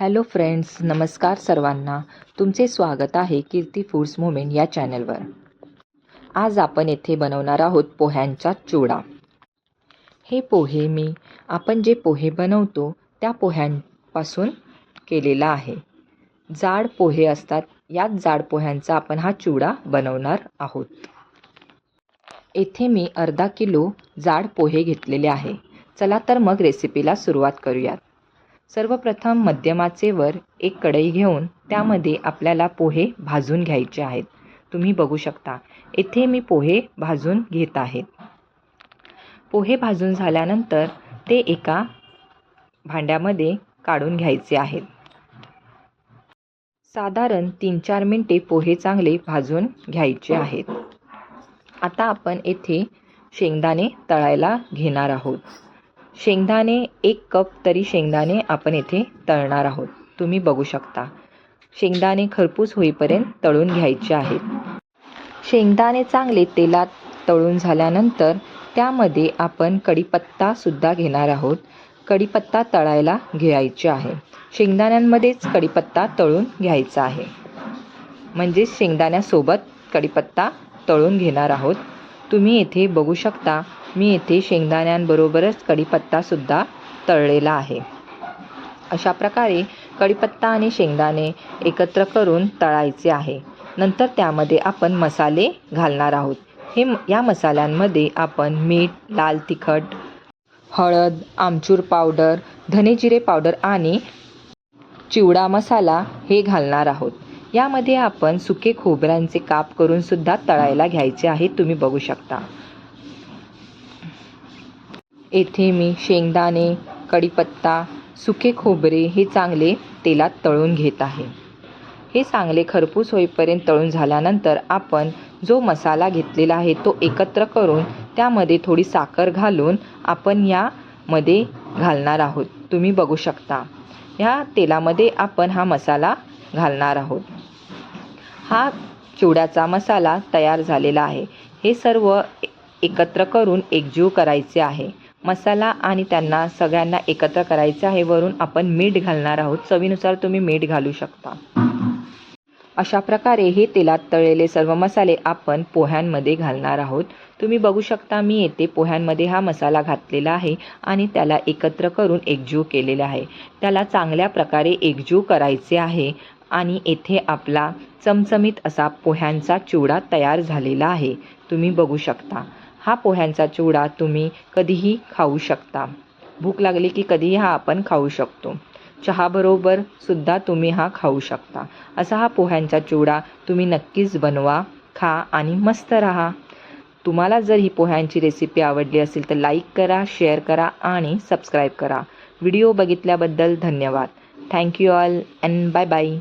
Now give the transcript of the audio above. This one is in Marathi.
हॅलो फ्रेंड्स नमस्कार सर्वांना. तुमचे स्वागत आहे कीर्ती फूड्स मुमेंट या चॅनलवर. आज आपण येथे बनवणार आहोत पोह्यांचा चिवडा हे पोहे मी आपण जे पोहे बनवतो त्या पोह्यांपासून केलेला आहे. जाड पोहे असतात याच जाड पोह्यांचा आपण हा चिवडा बनवणार आहोत. येथे मी अर्धा किलो जाड पोहे घेतलेले आहे. चला तर मग रेसिपीला सुरुवात करूयात. सर्वप्रथम मध्यमाचेवर एक कढई घेऊन त्यामध्ये आपल्याला पोहे भाजून घ्यायचे आहेत. तुम्ही बघू शकता येथे मी पोहे भाजून घेत आहे. पोहे भाजून झाल्यानंतर ते एका भांड्यामध्ये काढून घ्यायचे आहेत. साधारण तीन चार मिनटे पोहे चांगले भाजून घ्यायचे आहेत. आता आपण येथे शेंगदाणे तळायला घेणार आहोत. शेंगदाणे एक कप तरी शेंगदाणे आपण येथे तळणार आहोत. तुम्ही बघू शकता. शेंगदाणे खरपूस होईपर्यंत तळून घ्यायचे आहेत. शेंगदाणे चांगले तेलात तळून झाल्यानंतर त्यामध्ये आपण कढीपत्तासुद्धा घेणार आहोत. कढीपत्ता तळायला घ्यायचे आहे. शेंगदाण्यांमध्येच कढीपत्ता तळून घ्यायचा आहे. म्हणजेच शेंगदाण्यासोबत कढीपत्ता तळून घेणार आहोत. तुम्ही येथे बघू शकता मी येथे शेंगदाण्यांबरोबरच कढीपत्तासुद्धा तळलेला आहे. अशा प्रकारे कढीपत्ता आणि शेंगदाणे एकत्र करून तळायचे आहे. नंतर त्यामध्ये आपण मसाले घालणार आहोत. हे या मसाल्यांमध्ये आपण मीठ लाल तिखट हळद आमचूर पावडर धनेजिरे पावडर आणि चिवडा मसाला हे घालणार आहोत. यामध्ये आपण सुके खोबऱ्यांचे काप करूनसुद्धा तळायला घ्यायचे आहे तुम्ही बघू शकता. येथे मी शेंगदाणे कढीपत्ता सुके खोबरे हे चांगले तेलात तळून घेत आहे. हे चांगले खरपूस होईपर्यंत तळून झाल्यानंतर आपण जो मसाला घेतलेला आहे तो एकत्र करून त्यामध्ये थोडी साखर घालून आपण यामध्ये घालणार आहोत. तुम्ही बघू शकता. ह्या तेलामध्ये आपण हा मसाला घालणार आहोत. हा चिवड्याचा मसाला तयार झालेला आहे. हे सर्व एकत्र करून एकजीव करायचे आहे. मसाला आणि त्यांना सगळ्यांना एकत्र करायचं आहे. वरून आपण मीठ घालणार आहोत. चवीनुसार तुम्ही मीठ घालू शकता. अशा प्रकारे हे तेलात तळलेले सर्व मसाले आपण पोह्यांमध्ये घालणार आहोत. तुम्ही बघू शकता मी येथे पोह्यांमध्ये हा मसाला घातलेला आहे आणि त्याला एकत्र करून एकजीव केलेला आहे. त्याला चांगल्या प्रकारे एकजीव करायचे आहे आणि येथे आपला चमचमीत असा पोह्यांचा चिवडा तयार झालेला आहे. तुम्ही बघू शकता. हा पोह्यांचा चिवडा तुम्ही कधीही खाऊ शकता. भूक लागली की कधीही हा आपण खाऊ शकतो. चहाबरोबर सुद्धा तुम्ही हा खाऊ शकता. असा हा पोह्यांचा चिवडा तुम्ही नक्कीच बनवा खा आणि मस्त राहा. तुम्हाला जर ही पोह्यांची रेसिपी आवडली असेल तर लाईक करा शेअर करा आणि सबस्क्राईब करा. व्हिडिओ बघितल्याबद्दल धन्यवाद. Thank you all and bye bye